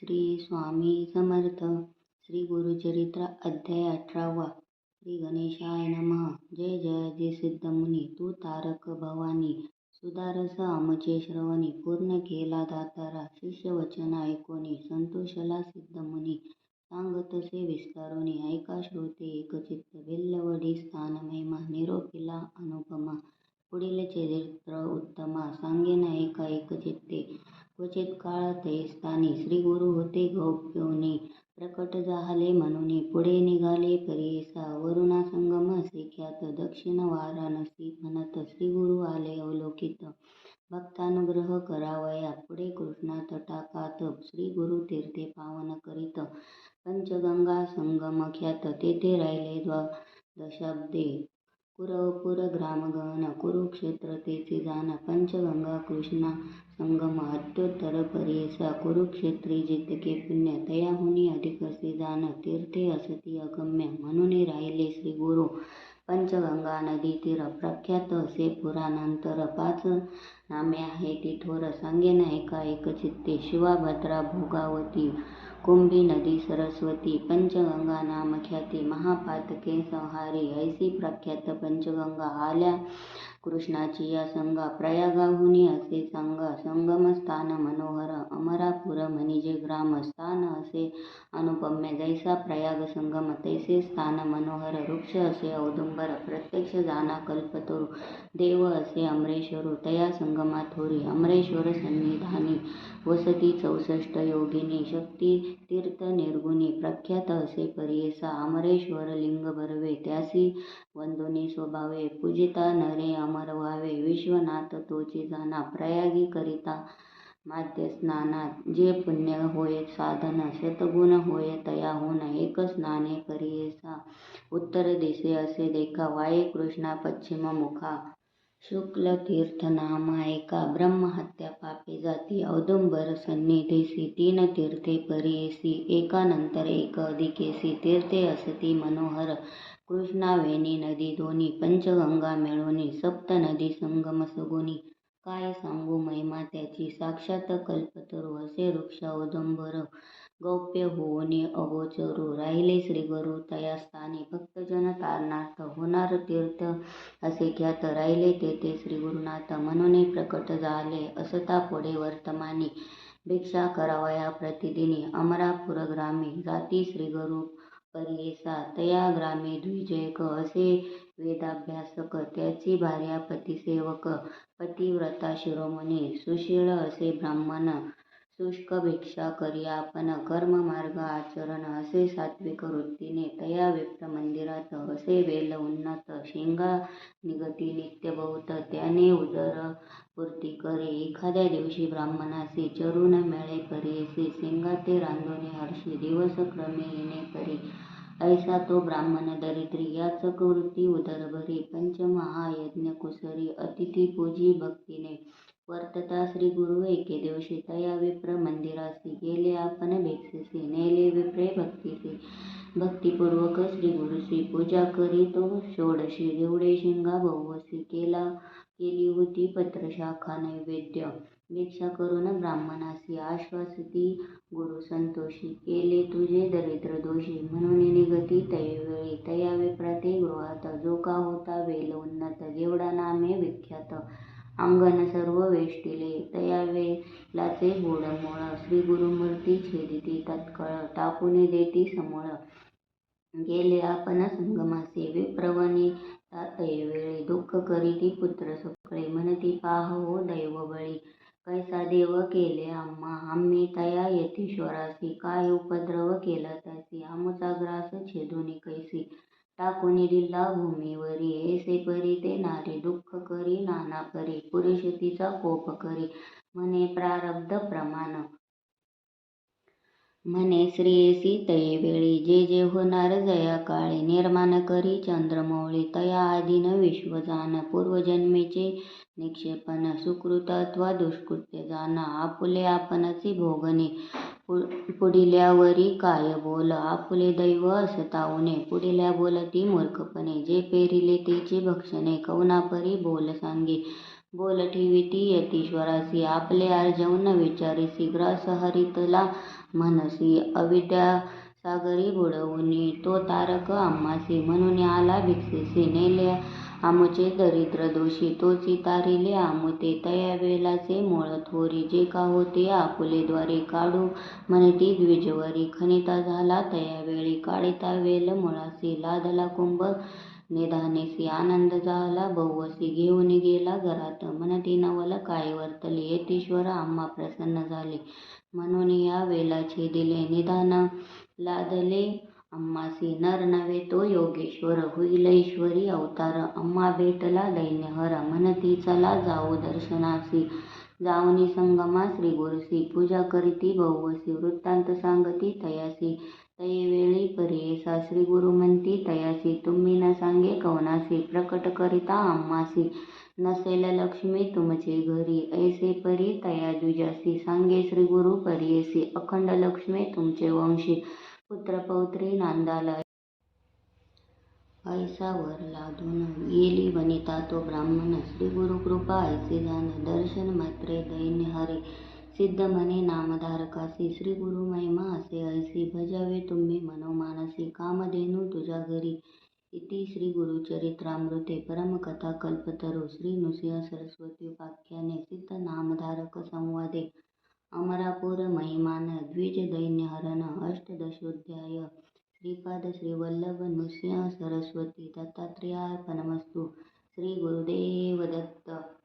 श्री स्वामी समर्थ. श्री गुरुचरित्र अध्याय अठरावा. श्री गणेशाय नमः. जय जयाजी सिद्धमुनी तू तारक भवानी. सुधारस आमचे श्रवणी. पूर्ण केला दातारा. शिष्य वचन ऐकोनी. संतोषला सिद्धमुनी सांगतसे विस्तारोनी. ऐका श्रोते एकचित्त भिल्लवडी स्थान महिमा निरोपिला अनुपमा. पुढील चरित्र उत्तमा. सांगेन ऐका एकचित्ते क्वचित काळ ते स्थानी श्री गुरु होते गौप्योनी. प्रकट झाले म्हणून पुढे निघाले परीसा वरुणा संगम असे ख्यात दक्षिण वाराणसी म्हणत श्री गुरु आले अवलोकित भक्तानुग्रह करावया पुढे कृष्णा तटाकात श्री गुरु तीर्थे पावन करीत. पंचगंगा संगम ख्यात तेथे राहिले द्वा दशाब्दे. ग्रामगहन कुरुक्षेत्र तेचे जाण पंचगंगा कृष्णा संगम अत्युत्तर परीसा कुरुक्षेत्री जितके पुण्य तयाहुनी अधिकसे जाण तीर्थे असती अगम्य म्हणून राहिले श्री गुरु. पंचगंगा नदी तीर प्रख्यात असे पुराणांतर पाच नामे आहे ती थोर सांगेन ऐका एकचित्ते शिवा भद्रा भोगावती. कुंभी नदी सरस्वती पंचगंगा नामख्याती महापातके संहारी ऐसी प्रख्यात पंचगंगा आल्या कृष्णाची या संगा प्रयागाहुनी असे सांगा संगमस्थान मनोहर अमरापुर म्हणजे ग्राम स्थान असे अनुपम्य जैसा प्रयाग संगम तैसे स्थान मनोहर वृक्ष असे औदुंबर प्रत्यक्ष जाना कल्पतरू देव असे अमरेश्वरू तया संगमा थोरी अमरेश्वर सन्निधानी वसती चौसष्ट योगिनी शक्ती तीर्थ निर्गुणी प्रख्यात असे परियेसा अमरेश्वर लिंग भरवे त्यासी वंदुनी स्वभावे पूजिता नरे अम व्हावे विश्वनाथ तोची जाणा प्रयागी करिता स्नानात. जे पुण्य होय साधन शतगुण होय तयाहून एक स्नाने परीसा उत्तर दिसे असे देखा. वाये कृष्णा पश्चिम मुखा. शुक्ल एका ब्रह्महत्या पापे जाती औदुंबर सन्निधीसी तीन तीर्थे परियेसी एकानंतर एक अधिकेसी तीर्थे असती मनोहर कृष्णावेणी नदी दोन्ही पंचगंगा मिळूनी सप्त नदी संगम सगुणी काय सांगू महिमा त्याची? साक्षात कल्पतरू असे वृक्ष औदुंबर गौप्य होऊनि अगोचरू राहिले श्रीगुरु तयास्थानी. भक्तजन तारणार्थ होणार तीर्थ असे ख्यात राहिले तेथे श्रीगुरुनाथ म्हणून प्रकट झाले. असता पुढे वर्तमानी भिक्षा करावया प्रतिदिनी अमरापुर ग्रामी जाती श्रीगुरु परियेसा तया ग्रामी द्विजयक असे वेदाभ्यासक त्याची भार्या पतिसेवक पतिव्रता शिरोमणी सुशील असे ब्राह्मण शुष्क भिक्षा करी. आपण कर्ममार्ग आचरण असे सात्विक वृत्तीने तया व्यक्त मंदिरात असे वेल उन्नत शेंगा निगती नित्य बहुत. त्याने उदरपूर्ती करे. एखाद्या दिवशी ब्राह्मणासी चरून मेळे परीसी शेंगा ते रांधुनी हर्षी दिवस क्रमे येणे करी ऐसा तो ब्राह्मण दरिद्री. याचक वृत्ती उदरभरी. पंचमहायज्ञ कुसरी. अतिथी पूजी भक्तीने वर्तता श्री गुरु एके दिवशी तया विप्र मंदिरासी गेले आपण भिक्षेसी नेले विप्रे भक्तीसी. भक्तिपूर्वक श्री गुरुसी पूजा करी तो षोडशी जेवढे शिंगा बहुवसी केला केली होती पत्रशाखा नैवेद्य. भिक्षा करून ब्राह्मणासी आश्वासती गुरु संतोषी केले तुझे दरिद्र दोषी म्हणून निगती तैवेळी तया विप्रते गृहात जो का होता वेल उन्नत जेवढा नामे विख्यात. अंगण सर्व वेष्टिले. तया वेलाचे गोड श्री गुरुमूर्ती छेदिती तत्कळ. टाकुनी देती समोळ. गेले आपण संगमासे विप्रवनी वेळी दुःख करीती पुत्र सकळे म्हणती पाह हो दैव बळी कैसा देव केले आम्हा? आम्ही तया यतीश्वरासी काय उपद्रव केला त्यासी? आमचा ग्रास छेदुनी कैसी? टाकून दिला भूमीवरी. ऐसे परी ते नारी दुःख करी नाना परी पुरुष तिचा कोप करी. म्हणे प्रारब्ध प्रमाण म्हणे श्री श्रेयसी वेळी जे जे होणार जया काळे निर्माण करी चंद्रमौळी तया आधीन विश्व जाण पूर्वजन्मेचे निक्षेपण सुकृत अथवा दुष्कृत्य जाण आपुले आपणचे भोगणे पुढिल्यावरी काय बोल आपुले दैव असता पुढिल्या बोलती मूर्खपणे जे पेरिले तेचे भक्षणे कवनापरी बोल सांगे बोलठिविती यतीश्वरासी आपले आर्जव विचारिसी ग्रास हरितला म्हणसी. अविद्यासागरी बुडवुनी तो तारक आम्हासी. म्हणून आला भिक्षेसी. नेले आमचे दरिद्र दोषी. तोची तारिले आमते. तया वेलाचे मोळ थोरी. जे का होते आपुले द्वारे काढू म्हणती द्विजवरी. खनिता झाला तया वेळी. काढिता वेल मुळासी. लादला कुंभ निधानेसी आनंद झाला बहुवसी घेऊन गेला घरात. म्हणती नवल काय वर्तले येतीश्वर आम्हा प्रसन्न झाले. म्हणून या वेलाचे दिले निधान लादले. अम्मासी नर नव्हे तो योगेश्वर होईल ईश्वरी अवतार. अम्मा भेटला दैन्यहर म्हणती चला जाऊ दर्शनासी. जाऊनी संगमा श्री गुरुसी पूजा करीती बहुवसी वृत्तांत सांगती तयासी. तयेवेळी परीयेसा श्रीगुरु म्हणती तयासी तुम्ही न सांगे कोणासी प्रकट करिता आम्हासी नसेल लक्ष्मी तुमचे घरी. ऐसे परी तया दुजासी सांगे श्री गुरु परियसी अखंड लक्ष्मी तुमचे वंशी. पुत्र पौत्री नांदाला ऐसावर लादून येली वनिता. तो ब्राह्मण श्री गुरु कृपा ऐसे जाण दर्शन मात्रे दैन्य हरे. सिद्धमने म्हणे श्री गुरु महिमा असे ऐसी भजावे तुम्ही मनोमानसी कामधेनु तुझ्या घरी. इति श्री गुरुचरित्रामृते परमकथा कल्पतरू श्री नृसिंह सरस्वत्युपाख्याने सिद्ध नामधारक संवादे. अमरापूर महिमान द्विज दैन्यहरण अष्टदशोध्याय. श्रीपाद श्रीवल्लभ नृसिंह सरस्वती दत्तात्रेयार्पणमस्तु. श्री गुरुदेव दत्त.